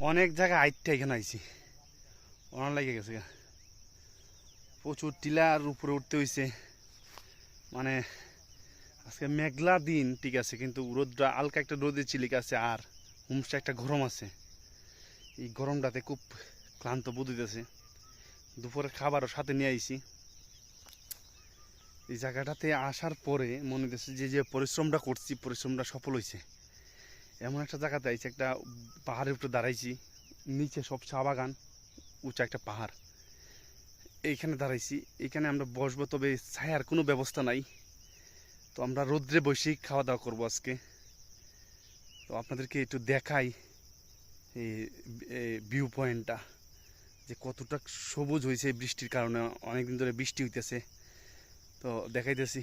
অনেক জায়গায় আইটটা এখানে আইছি। অনেক লেগে গেছে প্রচুর টিলার উপরে উঠতে হইছে। মানে আজকে মেঘলা দিন, ঠিক আছে, কিন্তু রোদটা হালকা একটা রোদে চিলিক আছে আর হুমসটা একটা গরম আছে। এই গরমটাতে খুব ক্লান্ত বোধ হইতেছে। দুপুরে খাবারও সাথে নিয়ে আইছি। এই জায়গাটাতে আসার পরে মনে হইতেছে যে যে পরিশ্রমটা করছি, পরিশ্রমটা সফল হয়েছে এমন একটা জায়গাতে আইছি, একটা পাহাড়ের উপরে দাঁড়াইছি, নিচে সব চা বাগান, উঁচা একটা পাহাড়। এইখানে দাঁড়াইছি, এখানে আমরা বসবো, তবে ছায়ার কোনো ব্যবস্থা নাই। তো আমরা রোদ্রে বসেই খাওয়া দাওয়া করব আজকে। তো আপনাদেরকে একটু দেখাই এই ভিউ পয়েন্টটা যে কতটা সবুজ হয়েছে বৃষ্টির কারণে, অনেকদিন ধরে বৃষ্টি হইতেছে। তো দেখাইতেছি।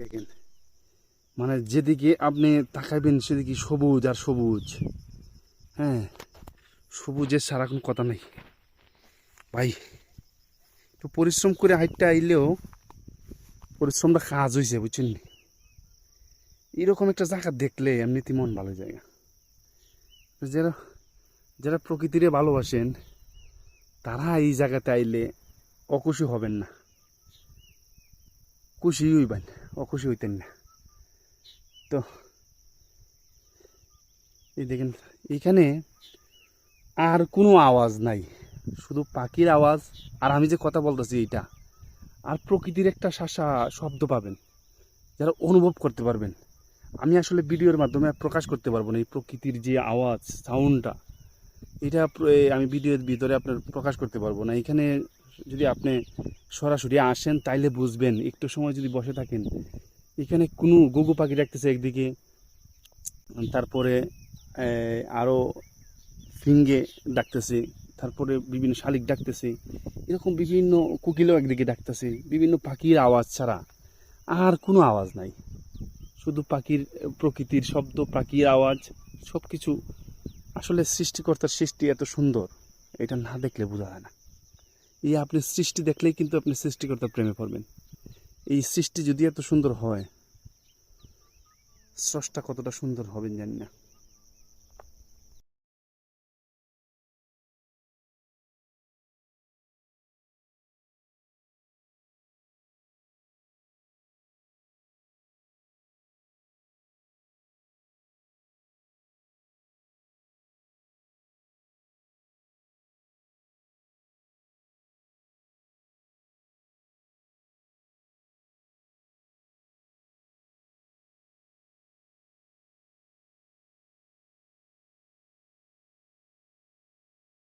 দেখেন মানে যেদিকে আপনি তাকাইবেন সেদিকে সবুজ আর সবুজ। হ্যাঁ সবুজের সারাক্ষণ কথা নেই। ভাই, একটু পরিশ্রম করে হাইটটা আইলেও পরিশ্রমটা কাজ হয়েছে বুঝছেন এরকম একটা জায়গা দেখলে এমনিতে মন ভালো জায়গা যারা যারা প্রকৃতিরে ভালোবাসেন, তারা এই জায়গাতে আইলে অকুশি হবেন না। খুশি হইবেন, অখুশি হইতেন না। তো, এই দেখেন এইখানে আর কোনো আওয়াজ নাই। শুধু পাখির আওয়াজ, আর আমি যে কথা বলতেছি এইটা, আর প্রকৃতির একটা শাসা শব্দ পাবেন, যারা অনুভব করতে পারবেন। আমি আসলে ভিডিওর মাধ্যমে প্রকাশ করতে পারব না, এই প্রকৃতির যে আওয়াজ সাউন্ডটা এটা আমি ভিডিওর ভিতরে আপনার প্রকাশ করতে পারব না। এখানে যদি আপনি সরাসরি আসেন, তাইলে বুঝবেন, একটু সময় যদি বসে থাকেন এখানে কোনো গুগু পাখি ডাকতেছে একদিকে, তারপরে আরও ফিঙ্গে ডাকতেছে, তারপরে বিভিন্ন শালিক ডাকতেছে, এরকম বিভিন্ন কোকিলও একদিকে ডাকতেছে, বিভিন্ন পাখির আওয়াজ ছাড়া আর কোনো আওয়াজ নাই। শুধু পাখির প্রকৃতির শব্দ, পাখির আওয়াজ সব কিছু আসলে সৃষ্টিকর্তার সৃষ্টি এত সুন্দর, এটা না দেখলে বোঝা যায় না। এই আপনি সৃষ্টি দেখলেই কিন্তু আপনি সৃষ্টিকর্তার প্রেমে পড়বেন। এই সৃষ্টি যদি এত সুন্দর হয় স্রষ্টা কতটা সুন্দর হবেন জানি না।